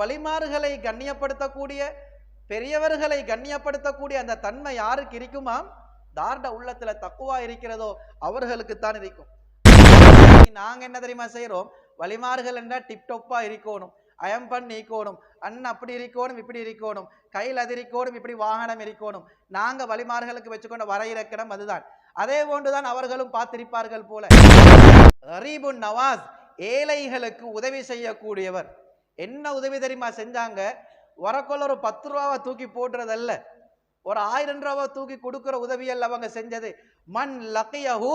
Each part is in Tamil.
வழிமாறுகளை கண்ணியப்படுத்தக்கூடிய பெரியவர்களை கண்ணியப்படுத்தக்கூடிய அந்த தன்மை யாருக்கு இருக்குமாம்? தார்ட உள்ளத்துல தக்குவா இருக்கிறதோ அவர்களுக்கு தான் இருக்கும் நாங்க என்ன தெரியுமா செய்யறோம் வழிமாறுகள் என்ன டிப்டொப்பா இருக்கணும். அயம் நீக்கணும் இருக்கணும். அண்ணன் அப்படி இருக்கணும் இப்படி இருக்கணும். கையில் அது இருக்கணும் இப்படி வாகனம் இருக்கணும். நாங்க வழிமார்களுக்கு வச்சுக்கொண்ட வரையிறக்கணம் அதுதான். அதே போன்றுதான் அவர்களும் பார்த்திருப்பார்கள் போல. கரீபுன் நவாஸ் ஏழைகளுக்கு உதவி செய்யக்கூடியவர். என்ன உதவி தெரியுமா செஞ்சாங்க? வரக்குள்ள ஒரு பத்து ரூபாவை தூக்கி போடுறதல்ல. ஒரு ஆயிரம் ரூபாவை தூக்கி கொடுக்கிற உதவியல்ல அவங்க செஞ்சது. மண் லக்கியஹு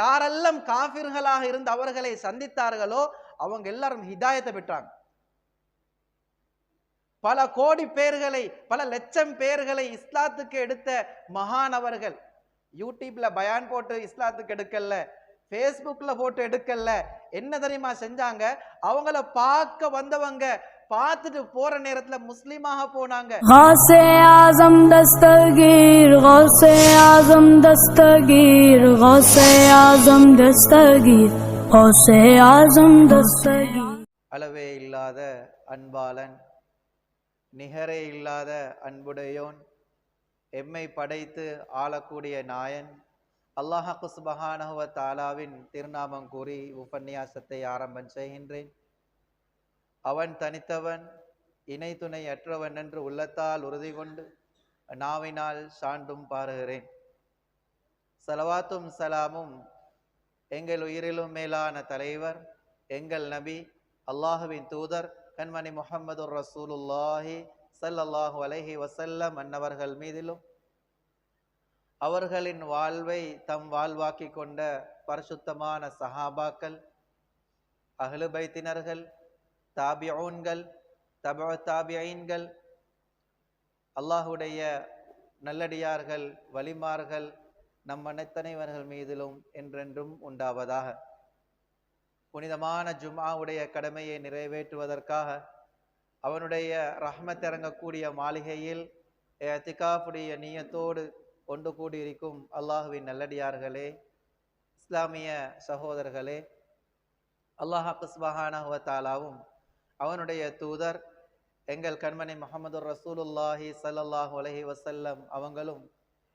யாரெல்லாம் காபிர்களாக இருந்து அவர்களை சந்தித்தார்களோ அவங்க எல்லாரும் ஹிதாயத்தை பெற்றாங்க. பல கோடி பேர்களை பல லட்சம் பேர்களை இஸ்லாத்துக்கு எடுத்த மகானவர்கள் யூடியூப்ல பயான் போட்டு இஸ்லாத்துக்கு எடுக்கல. ஃபேஸ்புக்ல போட்டு எடுக்கல. என்ன தெரியுமா செஞ்சாங்க? அவங்கள பார்க்க வந்தவங்க பார்த்துட்டு போற நேரத்துல முஸ்லீமாக போனாங்க. ஹாசே ஆசம் தஸ்தகீர் ஹாசே ஆசம் தஸ்தகீர் ஹாசே ஆசம் தஸ்தகீர் ஹாசே ஆசம் தஸ்தகீர். அளவே இல்லாத அன்பாளன் நிகரே இல்லாத அன்புடையோன் எம்மை படைத்து ஆளக்கூடிய நாயன் அல்லாஹாக்கு சுபஹானஹுவ தாலாவின் திருநாமம் கூறி உபன்யாசத்தை ஆரம்பம் செய்கின்றேன். அவன் தனித்தவன் இணை துணை அற்றவன் என்று உள்ளத்தால் உறுதி கொண்டு நாவினால் சாண்டும் பாருகிறேன். சலவாத்தும் சலாமும் எங்கள் உயிரிலும் மேலான தலைவர் எங்கள் நபி அல்லாஹுவின் தூதர் கண்மணி முகமது ரசூலுல்லாஹி சல்லல்லாஹு அலஹி வசல்லம் அன்னவர்கள் மீதிலும் அவர்களின் வாழ்வை தம் வாழ்வாக்கி கொண்ட பரிசுத்தமான சஹாபாக்கள் அகலுபைத்தினர்கள் தாபியவுன்கள் தப தாபியீன்கள் அல்லாஹுடைய நல்லடியார்கள் வலிமார்கள் நம் அனைத்தனைவர்கள் மீதிலும் என்றென்றும் உண்டாவதாக. புனிதமான ஜும்மாவுடைய கடமையை நிறைவேற்றுவதற்காக அவனுடைய ரஹ்மத் இறங்கக்கூடிய மாளிகையில் திகாஃபுடைய நீயத்தோடு ஒன்று கூடியிருக்கும் அல்லாஹுவின் நல்லடியார்களே இஸ்லாமிய சகோதரர்களே அல்லாஹ் குஸ்பஹானஹுவ தாலாவும் அவனுடைய தூதர் எங்கள் கண்மணி முகமது ரசூலுல்லாஹி சல்லாஹ் அலைஹி வசல்லம் அவங்களும்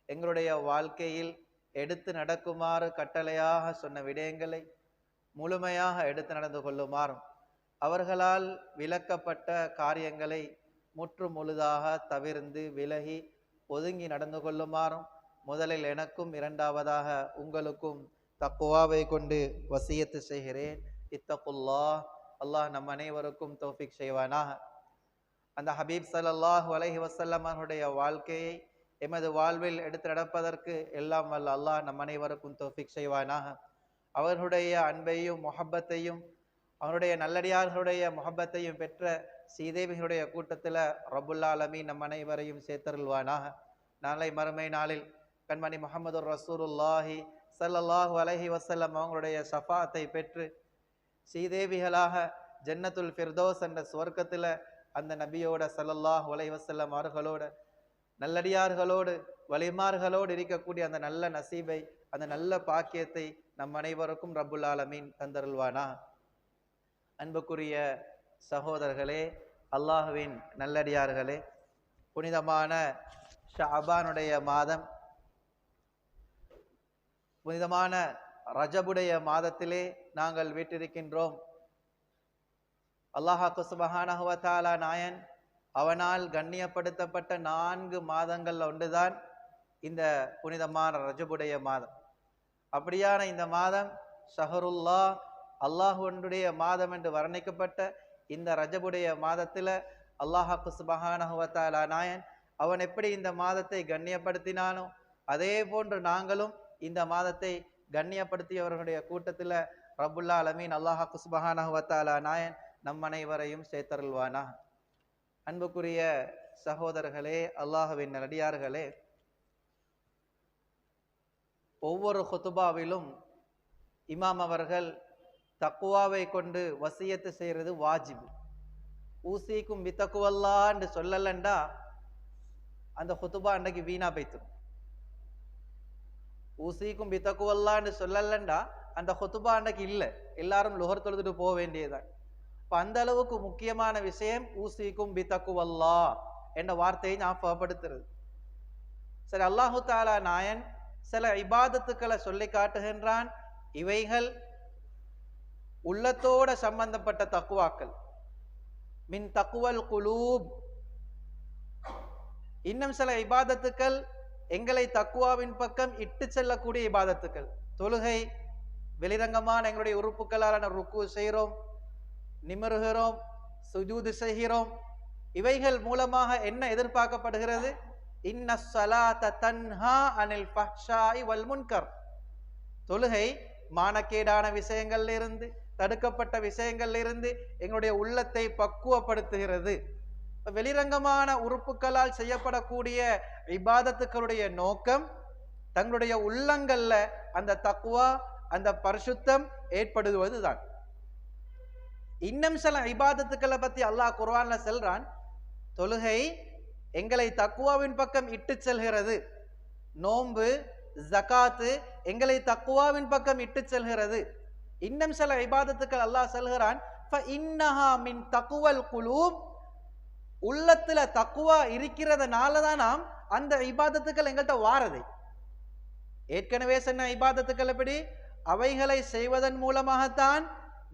எங்களுடைய வாழ்க்கையில் எடுத்து நடக்குமாறு கட்டளையாக சொன்ன விடயங்களை முழுமையாக எடுத்து நடந்து கொள்ளுமாறும் அவர்களால் விளக்கப்பட்ட காரியங்களை முற்று முழுதாக தவிர்ந்து விலகி ஒதுங்கி நடந்து கொள்ளுமாறும் முதலில் எனக்கும் இரண்டாவதாக உங்களுக்கும் தக்குவாவை கொண்டு வசியத்து செய்கிறேன். இத்தகுல்லா அல்லாஹ் நம் அனைவருக்கும் தோஃபிக் செய்வானாக. அந்த ஹபீப் சல்லாஹ் வலஹி வஸல்லம் அவருடைய வாழ்க்கையை எமது வாழ்வில் எடுத்து நடப்பதற்கு எல்லாம் வல்ல அல்லாஹ் நம் அனைவருக்கும் தோஃபிக் செய்வானாக. அவர்களுடைய அன்பையும் முஹப்பத்தையும் அவருடைய நல்லடியார்களுடைய முகப்பத்தையும் பெற்ற சீதேவிகளுடைய கூட்டத்தில் ரபுல்லாலமி நம் அனைவரையும் சேர்த்தருள்வானாக. நாளை மறுமை நாளில் கண்மணி முகமது ரசூலுல்லாஹி சல்லல்லாஹு அலஹி வசல்லம் அவங்களுடைய ஷஃபாத்தை பெற்று சீதேவிகளாக ஜன்னத்துல் ஃபிர்தோஸ் என்ற சுவர்க்கத்தில் அந்த நபியோட ஸல்லல்லாஹு அலைஹி வசல்லம் அவர்களோட நல்லடியார்களோடு வலிமார்களோடு இருக்கக்கூடிய அந்த நல்ல நசீபை அந்த நல்ல பாக்கியத்தை நம் அனைவருக்கும் ரப்புல் ஆலமீன் தந்தருள்வானா அன்புக்குரிய சகோதரர்களே அல்லாஹுவின் நல்லடியார்களே புனிதமான ஷாபானுடைய மாதம் புனிதமான ரஜபுடைய மாதத்திலே நாங்கள் வீட்டிருக்கின்றோம். அல்லாஹா குசுபஹானஹுவத்தாலா நாயன் அவனால் கண்ணியப்படுத்தப்பட்ட நான்கு மாதங்கள்ல ஒன்றுதான் இந்த புனிதமான ரஜபுடைய மாதம். அப்படியான இந்த மாதம் ஷஹருல்லா அல்லாஹுடைய மாதம் என்று வர்ணிக்கப்பட்ட இந்த ரஜபுடைய மாதத்தில் அல்லாஹாக்கு சுபஹானஹுவத்தாலா நாயன் அவன் எப்படி இந்த மாதத்தை கண்ணியப்படுத்தினானோ அதே போன்று நாங்களும் இந்த மாதத்தை கண்ணியப்படுத்தியவர்களுடைய கூட்டத்தில் ரபுல்லா அலமீன் அல்லாஹாக்கு சுபஹானஹுவத்தாலா நாயன் நம் அனைவரையும் சேர்த்தருள்வானா? அன்புக்குரிய சகோதரர்களே அல்லாஹுவின் நடிகார்களே ஒவ்வொரு ஹொத்துபாவிலும் இமாம் அவர்கள் தக்குவாவை கொண்டு வசியத்து செய்கிறது வாஜிபு. ஊசிக்கும் வித்தக்குவல்லான்னு சொல்லலண்டா அந்த ஹுத்துபா அன்றைக்கு வீணா பைத்தும் ஊசிக்கும் வித்தக்குவல்லான்னு சொல்லலண்டா அந்த ஹொத்துபா அன்றைக்கு இல்லை. எல்லாரும் லுகர் தொழுதுட்டு போக வேண்டியதுதான். இப்போ அந்த அளவுக்கு முக்கியமான விஷயம் ஊசிக்கும் பித்தக்குவல்லா என்ற வார்த்தையை ஞாபகப்படுத்துறது சரி அல்லாஹு தாலா நாயன் சில இபாதத்துக்களை சொல்லி காட்டுகின்றான். இவைகள் உள்ளத்தோட சம்பந்தப்பட்ட தக்குவாக்கள். மின் தக்குவல் குலூப். இன்னும் சில இபாதத்துக்கள் எங்களை தக்குவாவின் பக்கம் இட்டு செல்லக்கூடிய இபாதத்துக்கள். தொழுகை வெளிரங்கமான எங்களுடைய உறுப்புகளான ருக்கு செய்கிறோம் நிமிருகிறோம் சுஜூது செய்கிறோம். இவைகள் மூலமாக என்ன எதிர்பார்க்கப்படுகிறது? இன்ன தன்ஹா அனில் தொழுகை மானக்கேடான விஷயங்கள்ல இருந்து தடுக்கப்பட்ட விஷயங்கள்ல இருந்து எங்களுடைய உள்ளத்தை பக்குவப்படுத்துகிறது. வெளிரங்கமான உறுப்புகளால் செய்யப்படக்கூடிய விபாதத்துக்களுடைய நோக்கம் தங்களுடைய உள்ளங்கள்ல அந்த தக்குவா அந்த பரிசுத்தம் ஏற்படுவதுதான். இன்னும் சில இபாதத்துக்களை பத்தி அல்லாஹ் குர்வான்ல செல்றான். தொழுகை எங்களை தக்குவாவின் பக்கம் இட்டு செல்கிறது. நோன்பு ஜகாத்து எங்களை தக்குவாவின் பக்கம் இட்டு செல்கிறது. இன்னும் சில இபாதத்துக்கள் அல்லாஹ் சொல்கிறான் இன்னஹா மின் தக்குவல் குலூப். உள்ளத்துல தக்குவா இருக்கிறதுனால தான் நாம் அந்த இபாதத்துக்கள் எங்கள்கிட்ட வாரது. ஏற்கனவே சொன்ன இபாதத்துக்கள் எப்படி? அவைகளை செய்வதன் மூலமாகத்தான்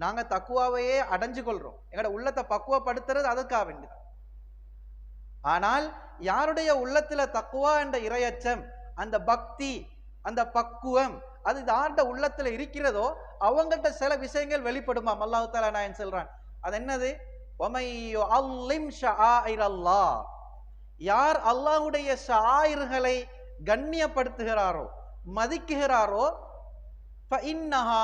நாங்க தக்குவாவையே அடைஞ்சு கொள்றோம். எங்களோட உள்ளத்தை பக்குவப்படுத்துறது அதுக்காக வேண்டியது. ஆனால் யாருடைய உள்ளத்துல தக்குவா என்ற இரையச்சம் அந்த பக்தி அந்த பக்குவம் அது யார்ட உள்ளத்துல இருக்கிறதோ அவங்கள்ட்ட சில விஷயங்கள் வெளிப்படுமா அல்லாஹு தாலா நான் சொல்றான்? அது என்னது? ஒமையோ அல்லிம் அல்லாஹ் யார் அல்லாஹ்வுடைய ஷாயிர்களை கண்ணியப்படுத்துகிறாரோ மதிக்குகிறாரோ ஃபஇன்னஹா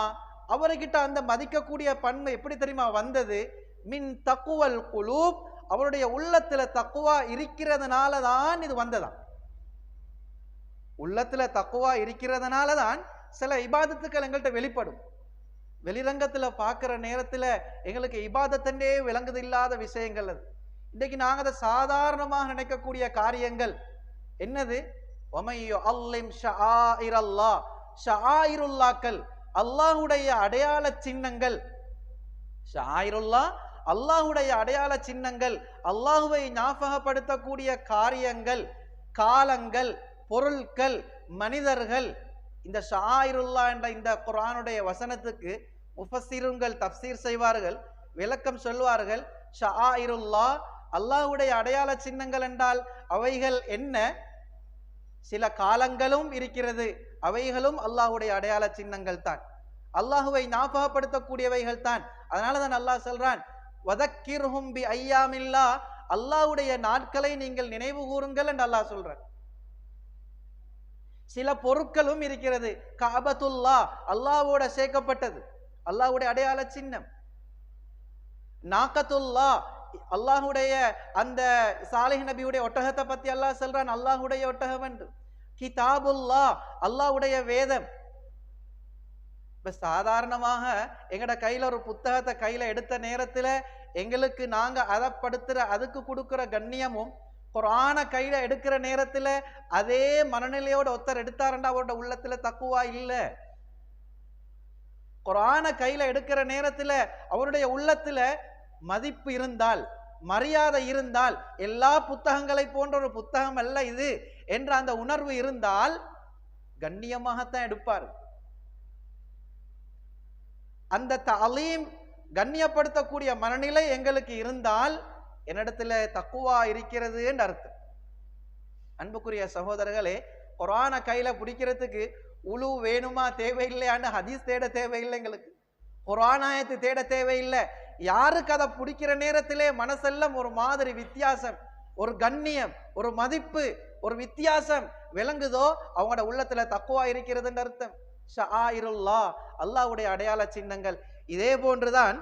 அவர்கிட்ட அந்த மதிக்கக்கூடிய பண்மை எப்படி தெரியுமா வந்தது? மின் தக்குவல் குலூப். அவருடைய உள்ளத்துல தக்குவா இருக்கிறதுனால தான் இது வந்ததாம். உள்ளத்துல தக்குவா இருக்கிறதுனால தான் சில இபாதத்துக்கள் எங்கள்கிட்ட வெளிப்படும். வெளிரங்கத்தில் பார்க்குற நேரத்தில் எங்களுக்கு இபாதத்தண்டே விளங்குது இல்லாத விஷயங்கள் அது. இன்றைக்கு நாங்கள் அதை சாதாரணமாக நினைக்கக்கூடிய காரியங்கள். என்னது? ஒமையோ அல்லிம் ஷஆயிரல்லா ஷாயிருல்லாக்கள் அல்லாஹுடைய அடையாள சின்னங்கள். ஷாயிருல்லா அல்லாஹுடைய அடையாள சின்னங்கள். அல்லாஹுவை ஞாபகப்படுத்தக்கூடிய காரியங்கள் காலங்கள் பொருட்கள் மனிதர்கள் இந்த ஷாயிருல்லா என்ற இந்த குரானுடைய வசனத்துக்கு முஃபசிருங்கள் தப்சீர் செய்வார்கள் விளக்கம் சொல்வார்கள் ஷாயிருல்லா அல்லாஹுடைய அடையாள சின்னங்கள் என்றால் அவைகள் என்ன? சில காலங்களும் இருக்கிறது அவைகளும் அல்லாஹுடைய அடையாள சின்னங்கள் தான். அல்லாஹுவை ஞாபகப்படுத்தக்கூடியவைகள் தான். அதனால தான் அல்லாஹ் சொல்றான் வதக்கிர் ஹும்பி ஐயாமில்லா. அல்லாஹ்வுடைய நாட்களை நீங்கள் நினைவு கூறுங்கள் என்று அல்லாஹ் சொல்றான். சில பொருட்களும் இருக்கிறது. காபத்துல்லா அல்லாவோட சேர்க்கப்பட்டது. அல்லாஹ்வுடைய அடையாள சின்னம். நாக்கத்துல்லா அல்லாஹுடைய அந்த சாலிஹ் நபியுடைய ஒட்டகத்தை பத்தி அல்லாஹ் சொல்றான். அல்லாஹுடைய ஒட்டகம் என்று. கிதாபுல்லா அல்லாஹ்வுடைய வேதம். இப்ப சாதாரணமாக எங்கட கையில ஒரு புத்தகத்தை கையில எடுத்த நேரத்துல எங்களுக்கு நாங்க அதப்படுத்துற அதுக்கு கொடுக்கிற கண்ணியமும் குரானை கையில் எடுக்கிற நேரத்தில் அதே மனநிலையோட ஒருத்தர் எடுத்தாருண்டா அவரோட உள்ளத்தில் தக்குவா இல்லை. குரானை கையில் எடுக்கிற நேரத்தில் அவருடைய உள்ளத்தில் மதிப்பு இருந்தால் மரியாதை இருந்தால் எல்லா புத்தகங்களை போன்ற ஒரு புத்தகம் அல்ல இது என்ற அந்த உணர்வு இருந்தால் கண்ணியமாகத்தான் எடுப்பார். அந்த தலீம் கண்ணியப்படுத்தக்கூடிய மனநிலை எங்களுக்கு இருந்தால் என்னிடத்துல தக்குவா இருக்கிறதுன்னு அர்த்தம். அன்புக்குரிய சகோதரர்களே குரான கையில பிடிக்கிறதுக்கு உழு வேணுமா தேவையில்லையான்னு ஹதீஸ் தேட தேவையில்லை எங்களுக்கு. குரானாயத்து தேட தேவையில்லை. யாருக்கு அதை பிடிக்கிற நேரத்திலே மனசெல்லாம் ஒரு மாதிரி வித்தியாசம் ஒரு கண்ணியம் ஒரு மதிப்பு ஒரு வித்தியாசம் விளங்குதோ அவங்களோட உள்ளத்துல தக்குவா இருக்கிறதுன்னு அர்த்தம். ஷஆயிருல்லா அல்லாஹ்வுடைய அடையாள சின்னங்கள். இதே போன்றுதான்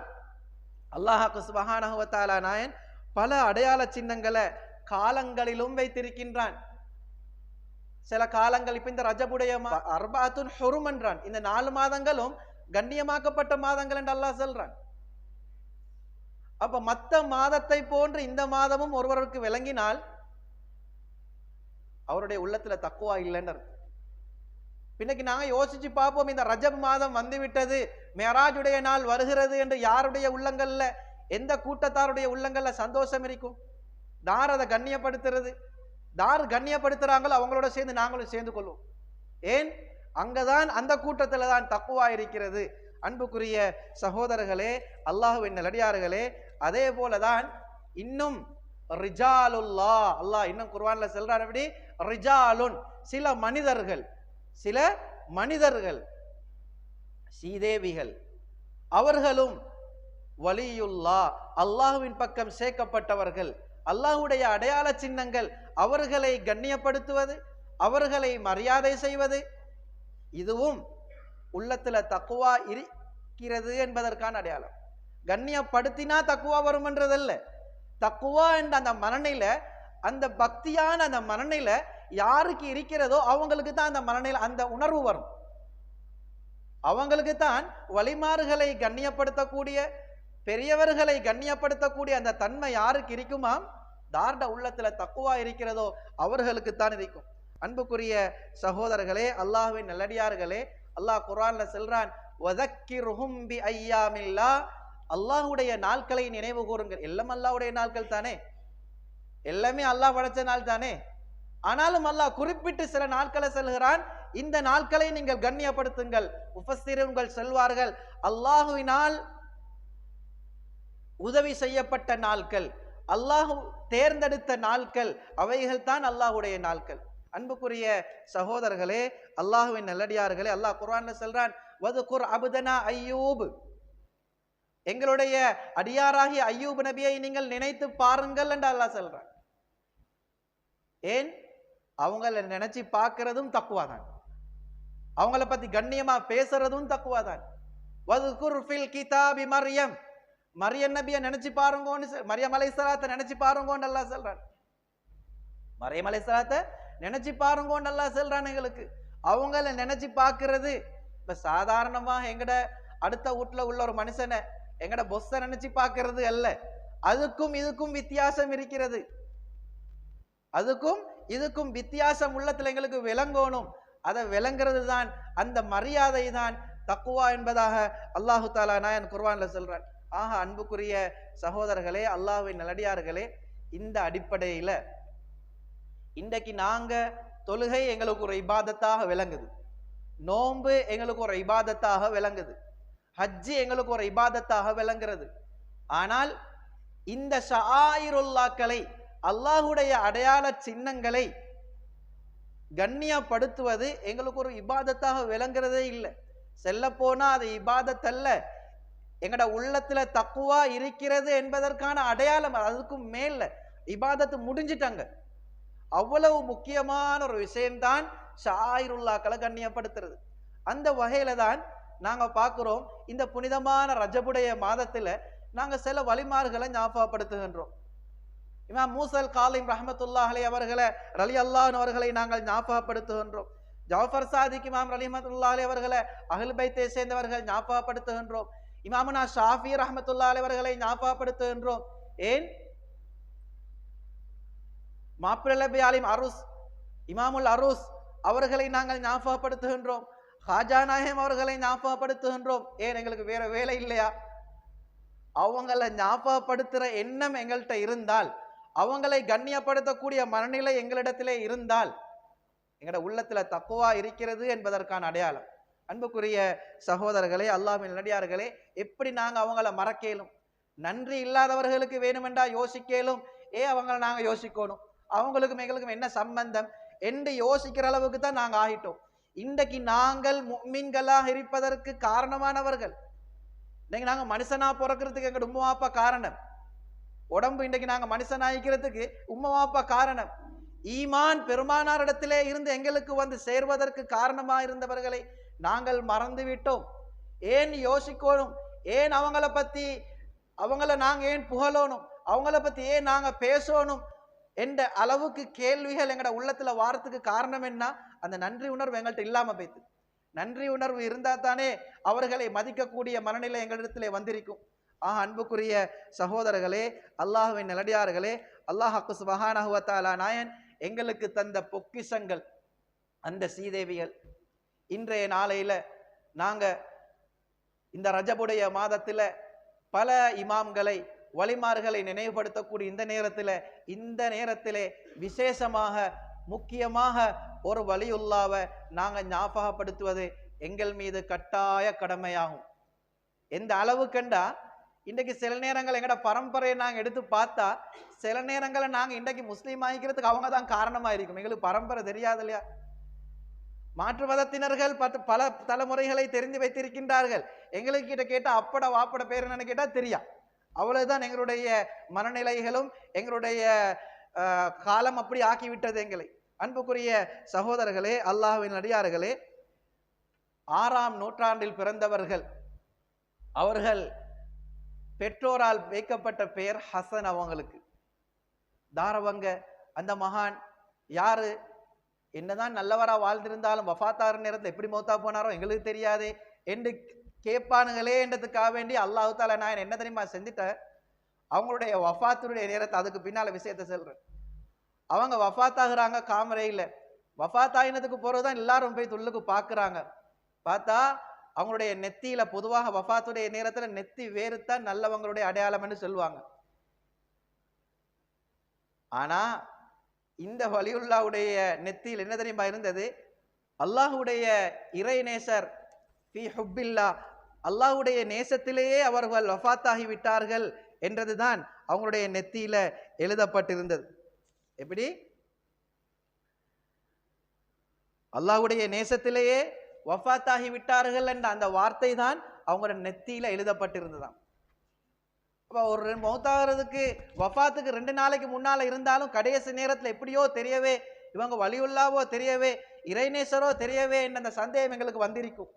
அல்லாஹாக்கு சுபஹானஹு நாயன் பல அடையாள சின்னங்களை காலங்களிலும் வைத்திருக்கின்றான். சில காலங்கள் இப்ப இந்த ரஜபுடைய மா- அர்பாத்துன் ஹுரும் என்றான். இந்த நாலு மாதங்களும் கண்ணியமாக்கப்பட்ட மாதங்கள் என்று அல்லாஹ் சொல்றான். அப்ப மத்த மாதத்தை போன்று இந்த மாதமும் ஒருவருக்கு விளங்கினால் அவருடைய உள்ளத்துல தக்குவா இல்லைன்னு அர்த்தம். இன்னைக்கு நாங்க யோசிச்சு பார்ப்போம் இந்த ரஜப் மாதம் வந்து விட்டது நாள் வருகிறது என்று யாருடைய உள்ளங்கள்ல எந்த கூட்டத்தாருடைய உள்ளங்களில் சந்தோஷம் இருக்கும்? தார் அதை கண்ணியப்படுத்துறது. தார் கண்ணியப்படுத்துகிறாங்களோ அவங்களோட சேர்ந்து நாங்களும் சேர்ந்து கொள்வோம். ஏன்? அங்கே தான் அந்த கூட்டத்தில் தான் தக்குவா இருக்கிறது. அன்புக்குரிய சகோதரர்களே அல்லாஹுவின் நல்லடியார்களே அதே போல தான் இன்னும் ரிஜாலுல்லா அல்லாஹ் இன்னும் குர்ஆன்ல சொல்றான் எப்படி? ரிஜாலுன் சில மனிதர்கள் சில மனிதர்கள் சீதேவிகள் அவர்களும் வலியுல்லா. அல்லாஹுவின் பக்கம் சேர்க்கப்பட்டவர்கள் அல்லாஹுடைய அடையாள சின்னங்கள் அவர்களை கண்ணியப்படுத்துவது அவர்களை மரியாதை செய்வது இதுவும் உள்ளத்துல தக்குவா இருக்கிறது என்பதற்கான அடையாளம். கண்ணியப்படுத்தினா தக்குவா வரும்ன்றதல்ல. தக்குவா என்ற அந்த மனநில அந்த பக்தியான அந்த மனநில யாருக்கு இருக்கிறதோ அவங்களுக்கு தான் அந்த மனநில அந்த உணர்வு வரும். அவங்களுக்கு தான் வழிமாறுகளை கண்ணியப்படுத்தக்கூடிய பெரியவர்களை கண்ணியப்படுத்தக்கூடிய அந்த தன்மை யாருக்கு இருக்குமா? தார்ட உள்ளத்துல தக்குவா இருக்கிறதோ அவர்களுக்கு தான் இருக்கும். அன்புக்குரிய சகோதரர்களே அல்லாஹுவின் நல்லடியார்களே அல்லாஹ் குரான்ல செல்றான் அல்லாஹுடைய நாட்களை நினைவு கூறுங்கள். எல்லாம் அல்லாஹுடைய நாட்கள் தானே? எல்லாமே அல்லாஹ் படைச்ச நாள் தானே? ஆனாலும் அல்லாஹ் குறிப்பிட்டு சில நாட்களை செல்கிறான் இந்த நாட்களை நீங்கள் கண்ணியப்படுத்துங்கள் உபஸ்திரங்கள் செல்வார்கள். அல்லாஹுவினால் உதவி செய்யப்பட்ட நாட்கள் அல்லாஹ் தேர்ந்தெடுத்த நாட்கள் அவைகள் தான் அல்லாஹுடைய நாட்கள் அன்புக்குரிய சகோதரர்களே அல்லாஹுவின் நல்லடியார்களே அல்லாஹ் குர்ஆன்ல சொல்றான் வதுகுர் அபுதனா ஐயூப். எங்களுடைய அடியாராகிய ஐயூப் நபியை நீங்கள் நினைத்து பாருங்கள் என்று அல்லாஹ் சொல்றான். ஏன்? அவங்கள நினைச்சு பார்க்கறதும் தக்குவா தான். அவங்கள பத்தி கண்ணியமா பேசுறதும் தக்குவா தான். வதுகுர் ஃபில் கிதாபி மரியம். மரியன் நபியை நினைச்சு பாருங்கன்னு மரியம் அலைஹிஸ்ஸலாத்தை நினைச்சு பாருங்கன்னு நல்லா சொல்றான். மரியம் அலைஹிஸ்ஸலாத்தை நினைச்சு பாருங்கன்னு நல்லா சொல்றான் எங்களுக்கு. அவங்கள நினைச்சு பார்க்கறது இப்ப சாதாரணமாக எங்கட அடுத்த வீட்டுல உள்ள ஒரு மனுஷனை எங்கட பொஸ்ஸ நினைச்சு பார்க்கறது அல்ல. அதுக்கும் இதுக்கும் வித்தியாசம் இருக்கிறது. அதுக்கும் இதுக்கும் வித்தியாசம் உள்ளத்துல எங்களுக்கு விளங்கணும். அதை விளங்குறது தான் அந்த மரியாதை தான் தக்குவா என்பதாக அல்லாஹு தாலா நாயன் குர்வான்ல சொல்றான். ஆக அன்புக்குரிய சகோதரர்களே அல்லாஹ்வின் நல்லடியார்களே இந்த அடிப்படையில இன்றைக்கு நாங்க தொழுகை எங்களுக்கு ஒரு இபாதத்தாக விளங்குது. நோன்பு எங்களுக்கு ஒரு இபாதத்தாக விளங்குது. ஹஜ்ஜி எங்களுக்கு ஒரு இபாதத்தாக விளங்குறது. ஆனால் இந்த ஷாயிருல்லாக்களை அல்லாஹுடைய அடையாள சின்னங்களை கண்ணியப்படுத்துவது எங்களுக்கு ஒரு இபாதத்தாக விளங்குறதே இல்லை. செல்ல அது இபாதத்தல்ல. எங்கட உள்ளத்துல தக்குவா இருக்கிறது என்பதற்கான அடையாளம் அதுக்கும் மேல இபாதத்து முடிஞ்சிட்டாங்க. அவ்வளவு முக்கியமான ஒரு விஷயம்தான் ஷாயிருல்லாக்களை கண்ணியப்படுத்துறது அந்த வகையில தான் நாங்க பார்க்கிறோம் இந்த புனிதமான ரஜபுடைய மாதத்துல நாங்க சில வழிமாறுகளை ஞாபகப்படுத்துகின்றோம். இமாம் மூசல் காலிம் ரஹமத்துல்லாஹலை அவர்களை ரலி அல்லாஹ் அவர்களை நாங்கள் ஞாபகப்படுத்துகின்றோம். ஜாஃபர் சாதிக் இமாம் ரலிமத்துல்லா அலை அவர்களை அகல்பைத்தை சேர்ந்தவர்கள் ஞாபகப்படுத்துகின்றோம். இமாமுனா ஷாஃபி ரஹமத்துல்லா அலைவர்களை ஞாபகப்படுத்துகின்றோம். ஏன்? மாப்பிள்ளபி ஆலிம் அருஸ் இமாமுல் அருஸ் அவர்களை நாங்கள் ஞாபகப்படுத்துகின்றோம். ஹாஜா நாயம் அவர்களை ஞாபகப்படுத்துகின்றோம். ஏன்? எங்களுக்கு வேற வேலை இல்லையா? அவங்கள ஞாபகப்படுத்துற எண்ணம் எங்கள்கிட்ட இருந்தால் அவங்களை கண்ணியப்படுத்தக்கூடிய மனநிலை எங்களிடத்திலே இருந்தால் எங்களோட உள்ளத்துல தக்குவா இருக்கிறது என்பதற்கான அடையாளம். அன்புக்குரிய சகோதரர்களே அல்லாஹ்வின் நடிகார்களே எப்படி நாங்கள் அவங்கள மறக்கேலும்? நன்றி இல்லாதவர்களுக்கு வேணுமென்றா யோசிக்கலும்? ஏ அவங்கள நாங்கள் யோசிக்கணும்? அவங்களுக்கும் எங்களுக்கும் என்ன சம்பந்தம்? என்று யோசிக்கிற அளவுக்கு தான் நாங்கள் ஆகிட்டோம். இன்றைக்கு நாங்கள் முக்மீன்களாக இருப்பதற்கு காரணமானவர்கள். இன்னைக்கு நாங்கள் மனுஷனாக பிறக்கிறதுக்கு எங்கள் உம்மா அப்பா காரணம்? உடம்பு இன்றைக்கு நாங்கள் மனுஷனாகிக்கிறதுக்கு உம்மா அப்பா காரணம்? ஈமான் பெருமானாரிடத்திலே இருந்து எங்களுக்கு வந்து சேர்வதற்கு காரணமாக இருந்தவர்களை நாங்கள் மறந்து விட்டோம் ஏன் யோசிக்கணும்? ஏன் அவங்கள பற்றி அவங்கள நாங்கள் ஏன் புகழணும்? அவங்கள பற்றி ஏன் நாங்கள் பேசணும்? என்ற அளவுக்கு கேள்விகள் எங்களோட உள்ளத்தில் வாரத்துக்கு காரணம் என்ன? அந்த நன்றி உணர்வு எங்கள்கிட்ட இல்லாமல் போய்த்து நன்றி உணர்வு இருந்தால் தானே அவர்களை மதிக்கக்கூடிய மனநிலை எங்களிடத்திலே வந்திருக்கும். ஆக அன்புக்குரிய சகோதரர்களே அல்லாஹுவின் நிலடியார்களே அல்லாஹாக்கு சுபஹானஹுவத்தாலா நாயன் எங்களுக்கு தந்த பொக்கிஷங்கள் அந்த சீதேவிகள் இன்றைய நாளையில நாங்க இந்த ரஜபுடைய மாதத்துல பல இமாம்களை வழிமார்களை நினைவுபடுத்தக்கூடிய இந்த நேரத்தில் இந்த நேரத்திலே விசேஷமாக முக்கியமாக ஒரு வழியுள்ளாவை நாங்கள் ஞாபகப்படுத்துவது எங்கள் மீது கட்டாய கடமையாகும். எந்த அளவு கண்டா இன்றைக்கு சில நேரங்கள் எங்கட பரம்பரையை நாங்கள் எடுத்து பார்த்தா சில நேரங்களில் நாங்கள் இன்றைக்கு முஸ்லீம் ஆகிக்கிறதுக்கு அவங்க தான் காரணமாக இருக்கும். எங்களுக்கு பரம்பரை தெரியாது இல்லையா? மாற்று மதத்தினர்கள் பத்து பல தலைமுறைகளை தெரிந்து வைத்திருக்கின்றார்கள். எங்களுக்கு கிட்ட கேட்டால் அப்பட வாப்பட பேர் என்னன்னு கேட்டால் தெரியா. அவ்வளவுதான் எங்களுடைய மனநிலைகளும் எங்களுடைய காலம் அப்படி ஆக்கிவிட்டது எங்களை. அன்புக்குரிய சகோதரர்களே அல்லாஹ்வின் அடியார்களே ஆறாம் நூற்றாண்டில் பிறந்தவர்கள். அவர்கள் பெற்றோரால் வைக்கப்பட்ட பெயர் ஹசன் அவங்களுக்கு. தாரவங்க அந்த மகான் யாரு? என்னதான் நல்லவரா வாழ்ந்திருந்தாலும் வஃபாத்தார நேரத்தில் எப்படி மௌத்தா போனாரோ எங்களுக்கு தெரியாது. என்று கேட்பானுங்களே என்றதுக்காக வேண்டி அல்லாஹு தாலா நான் என்ன தெரியுமா செஞ்சுட்டேன்? அவங்களுடைய வஃத்தினுடைய நேரத்தை அதுக்கு பின்னால் விஷயத்தை சொல்கிறேன் அவங்க வஃபாத்தாகிறாங்க காமரையில் வஃபாத்தாயினத்துக்கு போகிறதான் எல்லாரும் போய் துள்ளுக்கு பார்க்குறாங்க. பார்த்தா அவங்களுடைய நெத்தியில பொதுவாக வஃபாத்துடைய நேரத்தில் நெத்தி வேறுத்தான் நல்லவங்களுடைய அடையாளம்னு சொல்லுவாங்க. ஆனா இந்த வலியுல்லாவுடைய நெத்தியில் என்ன தெரியுமா இருந்தது? அல்லாஹுடைய இறை நேசர் ஃபி ஹுப்பில்லா அல்லாஹுடைய நேசத்திலேயே அவர்கள் வஃபாத்தாகி விட்டார்கள் என்றதுதான் அவங்களுடைய நெத்தியில எழுதப்பட்டிருந்தது. எப்படி? அல்லாஹ்வுடைய நேசத்திலேயே வஃபாத்தாகி விட்டார்கள் என்ற அந்த வார்த்தை தான் அவங்களோட நெத்தியில எழுதப்பட்டிருந்ததாம். அப்போ ஒரு ரெண்டு மௌத்தாகிறதுக்கு வஃபாத்துக்கு ரெண்டு நாளைக்கு முன்னால் இருந்தாலும் கடைசி நேரத்தில் எப்படியோ தெரியவே இவங்க வலியுல்லாவோ தெரியவே இறைநேசரோ தெரியவே என்ற அந்த சந்தேகம் எங்களுக்கு வந்திருக்கும்.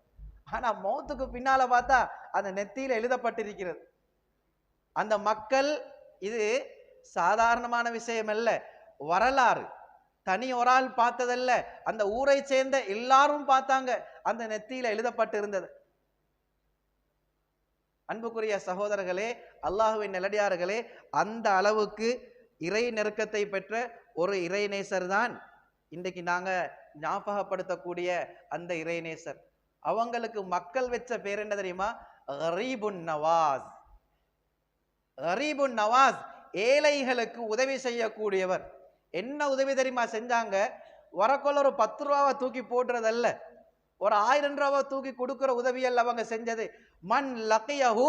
ஆனால் மௌத்துக்கு பின்னால் பார்த்தா அந்த நெத்தியில் எழுதப்பட்டிருக்கிறது. அந்த மக்கள் இது சாதாரணமான விஷயம் அல்ல. வரலாறு. தனி ஒரு ஆள் பார்த்ததல்ல. அந்த ஊரை சேர்ந்த எல்லாரும் பார்த்தாங்க. அந்த நெத்தியில எழுதப்பட்டிருந்தது. அன்புக்குரிய சகோதரர்களே அல்லாஹுவின் நிலடியார்களே அந்த அளவுக்கு இறை நெருக்கத்தை பெற்ற ஒரு இறைநேசர் தான் இன்றைக்கு நாங்கள் ஞாபகப்படுத்தக்கூடிய அந்த இறைநேசர். அவங்களுக்கு மக்கள் வச்ச பேர் என்ன தெரியுமா? ஹரீபுன் நவாஸ். ஹரீபுன் நவாஸ் ஏழைகளுக்கு உதவி செய்யக்கூடியவர். என்ன உதவி தெரியுமா செஞ்சாங்க? வரக்குள்ள ஒரு பத்து ரூபாவை தூக்கி போடுறதல்ல. ஒரு ஆயிரம் ரூபாவை தூக்கி கொடுக்குற உதவியல்ல அவங்க செஞ்சது. மண் லக்கையஹூ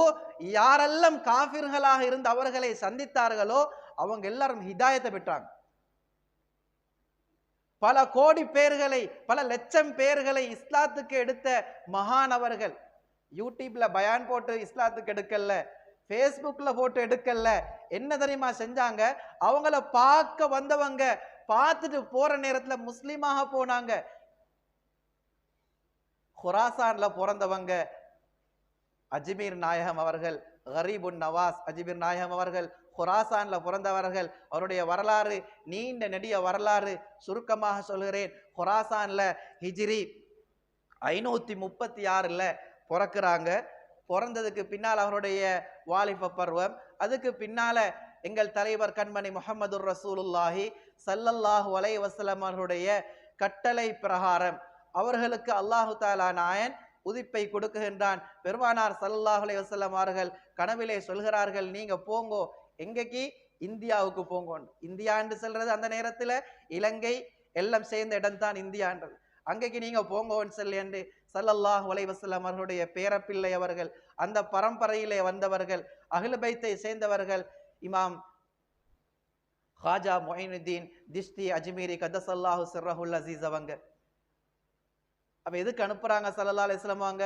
யாரெல்லாம் காஃபிர்களாக இருந்து அவர்களை சந்தித்தார்களோ அவங்க எல்லாரும் ஹிதாயத்தை பெற்றாங்க. பல கோடி பேர்களை பல லட்சம் பேர்களை இஸ்லாத்துக்கு எடுத்த மகானவர்கள் யூடியூப்ல பயான் போட்டு இஸ்லாத்துக்கு எடுக்கல ஃபேஸ்புக்ல போட்டு எடுக்கல. என்ன தெரியுமா செஞ்சாங்க? அவங்கள பார்க்க வந்தவங்க பார்த்துட்டு போற நேரத்துல முஸ்லீமாக போனாங்க. ஹுராசானில் பிறந்தவங்க அஜ்மீர் நாயகம் அவர்கள் ஹரீபுன் நவாஸ் அஜ்மீர் நாயகம் அவர்கள் ஹுராசானில் பிறந்தவர்கள் அவருடைய வரலாறு நீண்ட நெடிய வரலாறு சுருக்கமாக சொல்கிறேன் ஹுராசானில் ஹிஜ்ரி ஐநூற்றி முப்பத்தி ஆறில் பிறக்கிறாங்க. பிறந்ததுக்கு பின்னால் அவருடைய வாலிப பருவம். அதுக்கு பின்னால எங்கள் தலைவர் கண்மணி முகமது ரசூலுல்லாஹி சல்லல்லாஹு வலை வசலம் அவர்களுடைய கட்டளை பிரகாரம். அவர்களுக்கு அல்லாஹு தாலா நாயன் உதிப்பை கொடுக்குகின்றான். பெருமானார் சல்லாஹலை வசல்லம் அவர்கள் கனவிலே சொல்கிறார்கள் நீங்க போங்கோ எங்கேக்கு? இந்தியாவுக்கு போங்கோன்னு. இந்தியா என்று சொல்றது அந்த நேரத்துல இலங்கை எல்லாம் சேர்ந்த இடம்தான் இந்தியான்றது அங்கேக்கு நீங்க போங்கோன்னு சொல்லி என்று சல்லல்லாஹ் வலைவசல்லம் அவர்களுடைய பேரப்பிள்ளை அவர்கள் அந்த பரம்பரையிலே வந்தவர்கள் அகிலபைத்தை சேர்ந்தவர்கள் இமாம் ஹாஜா மொயினுதீன் திஷ்டி அஜ்மீரி கதசல்லாஹு சிர்ரஹுல் அசீஸ் அவங்க. அவன் எதுக்கு அனுப்புகிறாங்க சல்லல்லா அலிஸ்லாம் அவங்க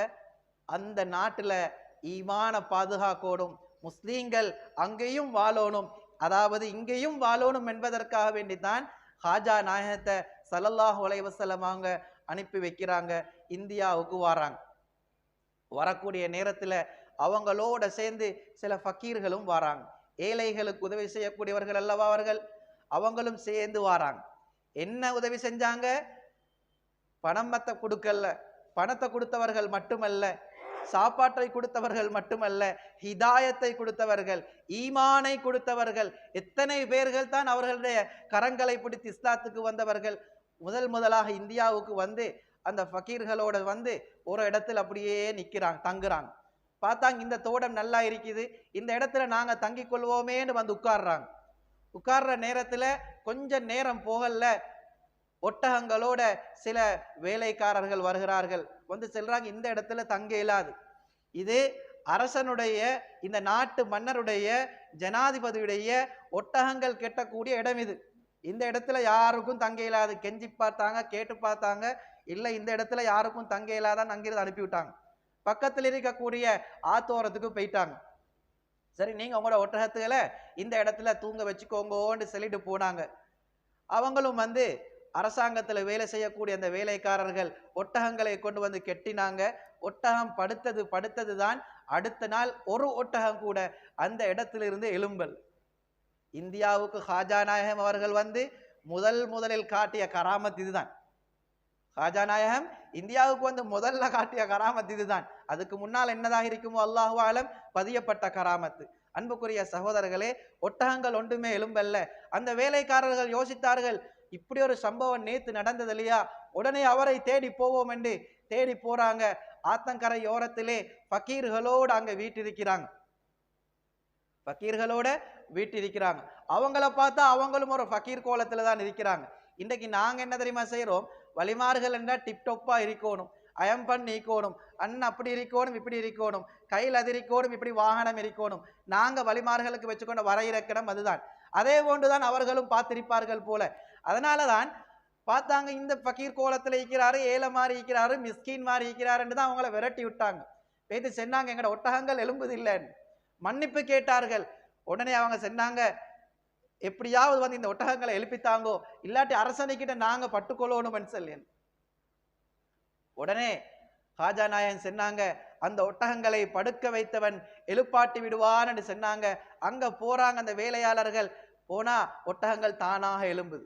அந்த நாட்டில் ஈமான பாதுகாக்கோடும் முஸ்லீம்கள் அங்கேயும் வாழணும் அதாவது இங்கேயும் வாழணும் என்பதற்காக வேண்டித்தான் ஹாஜா நாயகத்தை சல்லல்லாஹ் அலைஹி அவங்க அனுப்பி வைக்கிறாங்க இந்தியாவுக்கு வராங்க வரக்கூடிய நேரத்தில் அவங்களோட சேர்ந்து சில ஃபக்கீர்களும் வராங்க. ஏழைகளுக்கு உதவி செய்யக்கூடியவர்கள் அல்லவா அவர்கள்? அவங்களும் சேர்ந்து வராங்க. என்ன உதவி செஞ்சாங்க? பணமத்தை கொடுக்கல பணத்தை கொடுத்தவர்கள் மட்டுமல்ல. சாப்பாட்டை கொடுத்தவர்கள் மட்டுமல்ல. ஹிதாயத்தை கொடுத்தவர்கள் ஈமானை கொடுத்தவர்கள் எத்தனை பேர்கள் தான் அவர்களுடைய கரங்களை பிடித்து இஸ்லாத்துக்கு வந்தவர்கள். முதல் முதலாக இந்தியாவுக்கு வந்து அந்த ஃபக்கீர்களோட வந்து ஒரு இடத்துல அப்படியே நிற்கிறாங்க தங்குறாங்க. பார்த்தாங்க இந்த தோடம் நல்லா இருக்குது. இந்த இடத்துல நாங்கள் தங்கிக் கொள்வோமேன்னு வந்து உட்கார்றாங்க. உட்கார்ற நேரத்தில் கொஞ்சம் நேரம் போகல ஒட்டகங்களோட சில வேலைக்காரர்கள் வருகிறார்கள். வந்து செல்றாங்க. இந்த இடத்துல தங்க இயலாது இது அரசனுடைய இந்த நாட்டு மன்னருடைய ஜனாதிபதியுடைய ஒட்டகங்கள் கெட்டக்கூடிய இடம் இது. இந்த இடத்துல யாருக்கும் தங்க இயலாது கெஞ்சி பார்த்தாங்க கேட்டு பார்த்தாங்க. இல்லை இந்த இடத்துல யாருக்கும் தங்க இயலாதான் அங்கிருந்து அனுப்பிவிட்டாங்க. பக்கத்தில் இருக்கக்கூடிய ஆத்தோரத்துக்கு போயிட்டாங்க. சரி நீங்கள் உங்களோட ஒட்டகத்துகளை இந்த இடத்துல தூங்க வச்சுக்கோங்கோன்னு சொல்லிட்டு போனாங்க. அவங்களும் வந்து அரசாங்கத்தில் வேலை செய்யக்கூடிய அந்த வேலைக்காரர்கள் ஒட்டகங்களை கொண்டு வந்து கெட்டினாங்க. ஒட்டகம் படுத்தது படுத்தது தான் அடுத்த நாள் ஒரு ஒட்டகம் கூட அந்த இடத்திலிருந்து எழும்பல். இந்தியாவுக்கு ஹாஜா நாயகம் அவர்கள் வந்து முதல் முதலில் காட்டிய கராமத் இதுதான். ஹாஜா நாயகம் இந்தியாவுக்கு வந்து முதல்ல காட்டிய கராமத் இதுதான். அதுக்கு முன்னால் என்னதாக இருக்குமோ அல்லாஹுவாலம் பதியப்பட்ட கராமத்து. அன்புக்குரிய சகோதரர்களே ஒட்டகங்கள் ஒன்றுமே எலும்பல்ல அந்த வேலைக்காரர்கள் யோசித்தார்கள் இப்படி ஒரு சம்பவம் நேத்து நடந்தது இல்லையா? உடனே அவரை தேடி போவோம் என்று தேடி போறாங்க. ஆத்தங்கரை ஓரத்திலே ஃபக்கீர்களோடு அங்க வீட்டிருக்கிறாங்க. ஃபக்கீர்களோட வீட்டிருக்கிறாங்க. அவங்கள பார்த்தா அவங்களும் ஒரு ஃபக்கீர் கோலத்துல தான் இருக்கிறாங்க. இன்றைக்கு நாங்க என்ன தெரியுமா செய்கிறோம் வழிமார்கள் என்றால் டிப்டொப்பா இருக்கணும். அயம் பண்ணி இருக்கணும் அண்ணன் அப்படி இருக்கணும் இப்படி இருக்கணும். கையில் அது இருக்கணும் இப்படி வாகனம் இருக்கணும். நாங்கள் வழிமார்களுக்கு வச்சுக்கொண்ட வரையிறக்கணும் அதுதான். அதே போன்றுதான் அவர்களும் பார்த்திருப்பார்கள் போல. அதனால தான் பார்த்தாங்க இந்த ஃபக்கீர் கோலத்தில் இருக்கிறாரு ஏழை மாதிரி இருக்கிறாரு மிஸ்கின் மாதிரி இருக்கிறாருன்னு தான் அவங்கள விரட்டி விட்டாங்க. பேத்து சொன்னாங்க எங்கட ஒட்டகங்கள் எழும்புதில்லைன்னு. மன்னிப்பு கேட்டார்கள். உடனே அவங்க சென்னாங்க எப்படியாவது வந்து இந்த ஒட்டகங்களை எழுப்பித்தாங்கோ இல்லாட்டி அரசனைக்கிட்ட நாங்கள் பட்டுக்கொள்ளணும்னு சொல்லேன் உடனே ஹாஜா நாயன் சொன்னாங்க அந்த ஒட்டகங்களை படுக்க வைத்தவன் எழுப்பாட்டி விடுவான்னு சொன்னாங்க. அங்கே போகிறாங்க அந்த வேலையாளர்கள். போனால் ஒட்டகங்கள் தானாக எழும்புது.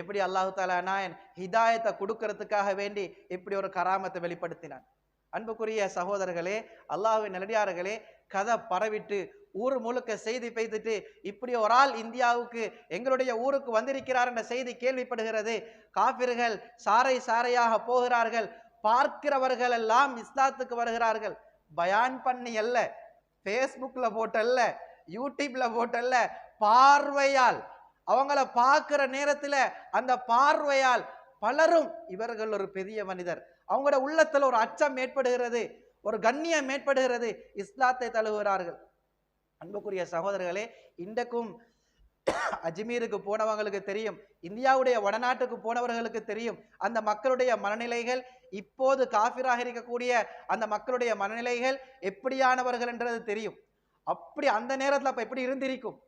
எப்படி அல்லாஹு தாலா நாயன் ஹிதாயத்தை கொடுக்கறதுக்காக வேண்டி இப்படி ஒரு கராமத்தை வெளிப்படுத்தினான். அன்புக்குரிய சகோதரர்களே அல்லாஹ்வின் நல்லடியார்களே கதை பரவிட்டு ஊர் முழுக்க செய்தி பெய்துட்டு இப்படி ஒரு ஆள் இந்தியாவுக்கு எங்களுடைய ஊருக்கு வந்திருக்கிறார் என்ற செய்தி கேள்விப்படுகிறது. காபிர்கள் சாறை சாறையாக போகிறார்கள். பார்க்கிறவர்கள் எல்லாம் இஸ்லாத்துக்கு வருகிறார்கள். பயான் பண்ணி அல்ல ஃபேஸ்புக்கில் போட்டல்ல யூடியூப்ல போட்டல்ல பார்வையால் அவங்கள பார்க்குற நேரத்தில் அந்த பார்வையால் பலரும் இவர்கள் ஒரு பெரிய மனிதர். அவங்களோட உள்ளத்தில் ஒரு அச்சம் ஏற்படுகிறது ஒரு கண்ணியம் ஏற்படுகிறது இஸ்லாத்தை தழுவுகிறார்கள். அன்புக்குரிய சகோதரர்களே இன்றைக்கும் அஜ்மீருக்கு போனவங்களுக்கு தெரியும் இந்தியாவுடைய வடநாட்டுக்கு போனவர்களுக்கு தெரியும் அந்த மக்களுடைய மனநிலைகள் இப்போது காஃபிராக இருக்கக்கூடிய அந்த மக்களுடைய மனநிலைகள் எப்படியானவர்கள் என்றது தெரியும். அப்படி அந்த நேரத்தில் அப்போ எப்படி இருந்திருக்கும்?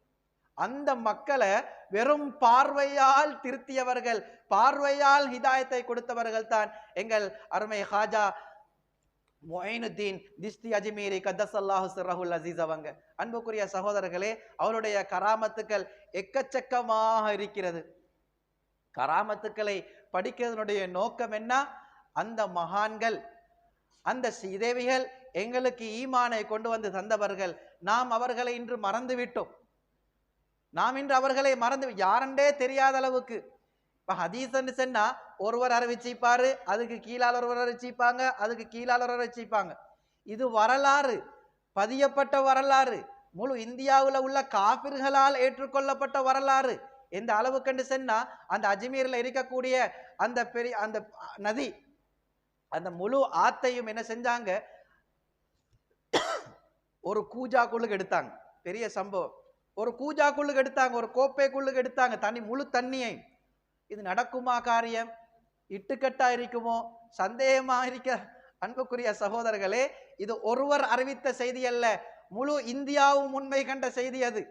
அந்த மக்களை வெறும் பார்வையால் திருத்தியவர்கள் பார்வையால் ஹிதாயத்தை கொடுத்தவர்கள் தான் எங்கள் அருமை ஹாஜா மொயினுத்தீன் திஸ்தி அஜ்மீரி கத்தசல்லாஹு சிர்ரஹுல் அசீஸ் அவங்க. அன்புக்குரிய சகோதரர்களே அவருடைய கராமத்துக்கள் எக்கச்சக்கமாக இருக்கிறது. கராமத்துக்களை படிக்கிறதனுடைய நோக்கம் என்ன? அந்த மகான்கள் அந்த சீதேவிகள் எங்களுக்கு ஈமானை கொண்டு வந்து தந்தவர்கள். நாம் அவர்களை இன்று மறந்து விட்டோம் நாம் இன்று அவர்களை மறந்து யாரண்டே தெரியாத அளவுக்கு. இப்போ ஹதீசன்னு சொன்னால் ஒருவர் அறிவிச்சிப்பார் அதுக்கு கீழால் ஒருவர் அறிவிச்சிப்பாங்க அதுக்கு கீழால் ஒருவர் அறிவிச்சிப்பாங்க. இது வரலாறு பதியப்பட்ட வரலாறு. முழு இந்தியாவில் உள்ள காபிர்களால் ஏற்றுக்கொள்ளப்பட்ட வரலாறு. எந்த அளவுக்குன்னு சொன்னால் அந்த அஜ்மீரில் இருக்கக்கூடிய அந்த பெரிய அந்த நதி அந்த முழு ஆத்தையும் என்ன செஞ்சாங்க? ஒரு கூஜாக்குள்ளுக்கு எடுத்தாங்க. பெரிய சம்பவம். ஒரு கூஜாக்குள்ளுக்கு எடுத்தாங்க ஒரு கோப்பைக்குள்ளுக்கு எடுத்தாங்க தண்ணி முழு தண்ணியை. இது நடக்குமா காரியம்? இட்டுக்கட்டா இருக்குமோ? சந்தேகமா இருக்க அன்புக்குரிய சகோதரர்களே இது ஒருவர் அறிவித்த செய்தி அல்ல. முழு இந்தியாவும் உண்மை கண்ட செய்தி அது.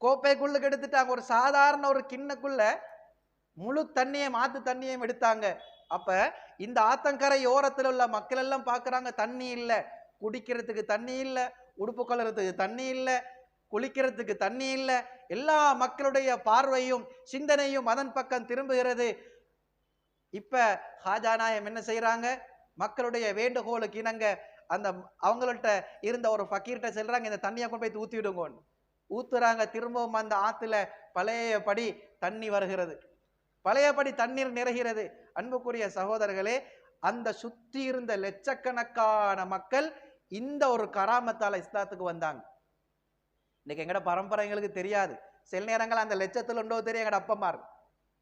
கோப்பைக்குள்ளுக்கு எடுத்துட்டாங்க. ஒரு சாதாரண ஒரு கிண்ணக்குள்ள முழு தண்ணியையும் மாத்து தண்ணியையும் எடுத்தாங்க. அப்ப இந்த ஆத்தங்கரை ஓரத்தில் உள்ள மக்கள் எல்லாம் பாக்குறாங்க தண்ணி இல்லை. குடிக்கிறதுக்கு தண்ணி இல்லை உடுப்பு கொள்றதுக்கு தண்ணி இல்லை குளிக்கிறதுக்கு தண்ணி இல்லை. எல்லா மக்களுடைய பார்வையும் சிந்தனையும் அதன் பக்கம் திரும்புகிறது. இப்ப ஹாஜாநாயம் என்ன செய்யறாங்க மக்களுடைய வேண்டுகோளுக்கு இணங்க அந்த அவங்கள்ட்ட இருந்த ஒரு ஃபக்கீர்கிட்ட செல்றாங்க இந்த தண்ணியை கொண்டு போய் ஊத்தி விடுங்கன்னு ஊத்துறாங்க. திரும்பவும் அந்த ஆத்துல பழையபடி தண்ணி வருகிறது. பழையபடி தண்ணீர் நிறைகிறது. அன்புக்குரிய சகோதரர்களே அந்த சுத்தி இருந்த லட்சக்கணக்கான மக்கள் இந்த ஒரு கராமத்தால இஸ்லாத்துக்கு வந்தாங்க. இன்னைக்கு எங்கட பரம்பரை எங்களுக்கு தெரியாது. சில நேரங்கள் அந்த லட்சத்தில் உண்டோ தெரியும் எங்கட அப்பம்மார்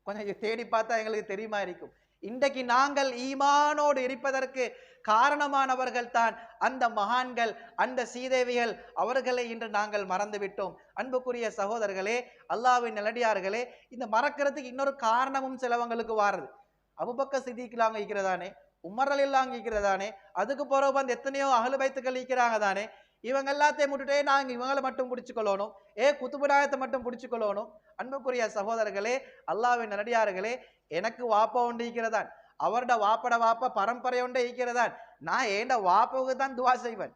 கொஞ்சம் தேடி பார்த்தா எங்களுக்கு தெரியுமா இருக்கும். இன்றைக்கு நாங்கள் ஈமானோடு இருப்பதற்கு காரணமானவர்கள் தான் அந்த மகான்கள் அந்த சீதேவிகள் அவர்களை இன்று நாங்கள் மறந்து விட்டோம் அன்புக்குரிய சகோதரர்களே அல்லாவின் நிலடியார்களே இந்த மறக்கிறதுக்கு இன்னொரு காரணமும் சிலவங்களுக்கு வாருது. அபுபக்க சிதிக்கலாம் இருக்கிறதானே? உமரல் எல்லாம் இருக்கிறதானே? அதுக்கு பிறகு வந்து எத்தனையோ அகலு வைத்துக்கள் இருக்கிறாங்க தானே? இவங்க எல்லாத்தையும் விட்டுட்டே நாங்கள் இவங்களை மட்டும் பிடிச்சிக்கொள்ளணும். ஏ குத்துபுடாயத்தை மட்டும் பிடிச்சிக்கொள்ளணும். அன்புக்குரிய சகோதரர்களே அல்லாவின் நடிகார்களே எனக்கு வாப்பா உண்டு இருக்கிறதான் அவரோட வாப்பட வாப்ப பரம்பரை ஒன்று இருக்கிறதான் நான் ஏண்ட வாப்பாவுக்கு தான் துவா செய்வேன்.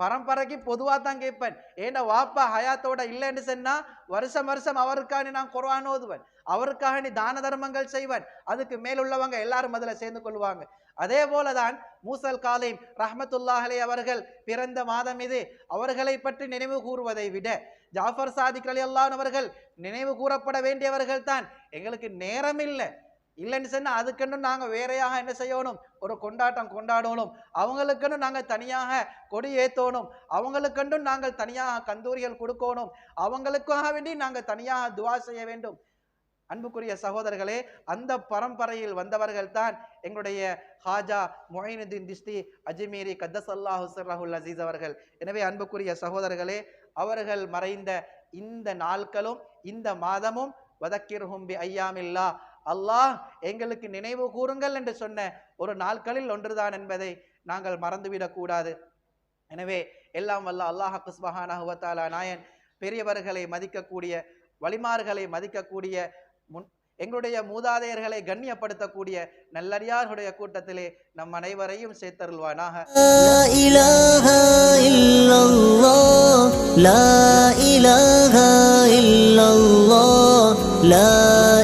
பரம்பரைக்கு பொதுவாக தான் கேட்பேன். ஏன்னா வாப்பா ஹயாத்தோட இல்லைன்னு சொன்னா வருஷம் வருஷம் அவருக்காக நான் குர்ஆன் ஓதுவேன். அவருக்காக நீ தான தர்மங்கள் செய்வன். அதுக்கு மேலுள்ளவங்க எல்லாரும் அதில் சேர்ந்து கொள்வாங்க. அதே போலதான் மூசல் காலிம் ரஹ்மத்துல்லாஹலை அவர்கள் பிறந்த மாதம் இது. அவர்களை பற்றி நினைவு கூறுவதை விட ஜாஃபர் சாதிக் அலி அவர்கள் நினைவு கூறப்பட வேண்டியவர்கள் தான் எங்களுக்கு நேரம் இல்லை இல்லைன்னு சொன்னால் அதுக்குன்னு நாங்கள் வேறையாக என்ன செய்யணும்? ஒரு கொண்டாட்டம் கொண்டாடணும். அவங்களுக்குன்னு நாங்கள் தனியாக கொடி ஏற்றணும் அவங்களுக்கென்றும் நாங்கள் தனியாக கந்தூரிகள் கொடுக்கணும். அவங்களுக்காக வேண்டி நாங்கள் தனியாக துவா செய்ய வேண்டும். அன்புக்குரிய சகோதரர்களே அந்த பரம்பரையில் வந்தவர்கள் தான் எங்களுடைய ஹாஜா மொயினுddin திஸ்தி அஜ்மீரி கத்தசல்லாஹு சிர்ரஹுல் அசீஸ் அவர்கள். எனவே அன்புக்குரிய சகோதரர்களே அவர்கள் மறைந்த இந்த நாட்களும் இந்த மாதமும் வதக்கிர்ஹும் பி ஐயாமில்லா. அல்லாஹ் எங்களுக்கு நினைவு கூறுங்கள் என்று சொன்ன ஒரு நாட்களில் ஒன்றுதான் என்பதை நாங்கள் மறந்துவிடக்கூடாது. எனவே எல்லாம் வல்ல அல்லாஹ் குஸ்பஹானஹு வ நாயன் பெரியவர்களை மதிக்கக்கூடிய வழிமார்களை மதிக்கக்கூடிய முன் எங்களுடைய மூதாதையர்களை கண்ணியப்படுத்தக்கூடிய நல்லடியார்களுடைய கூட்டத்திலே நம் அனைவரையும் சேர்த்தருள்வானாக. لا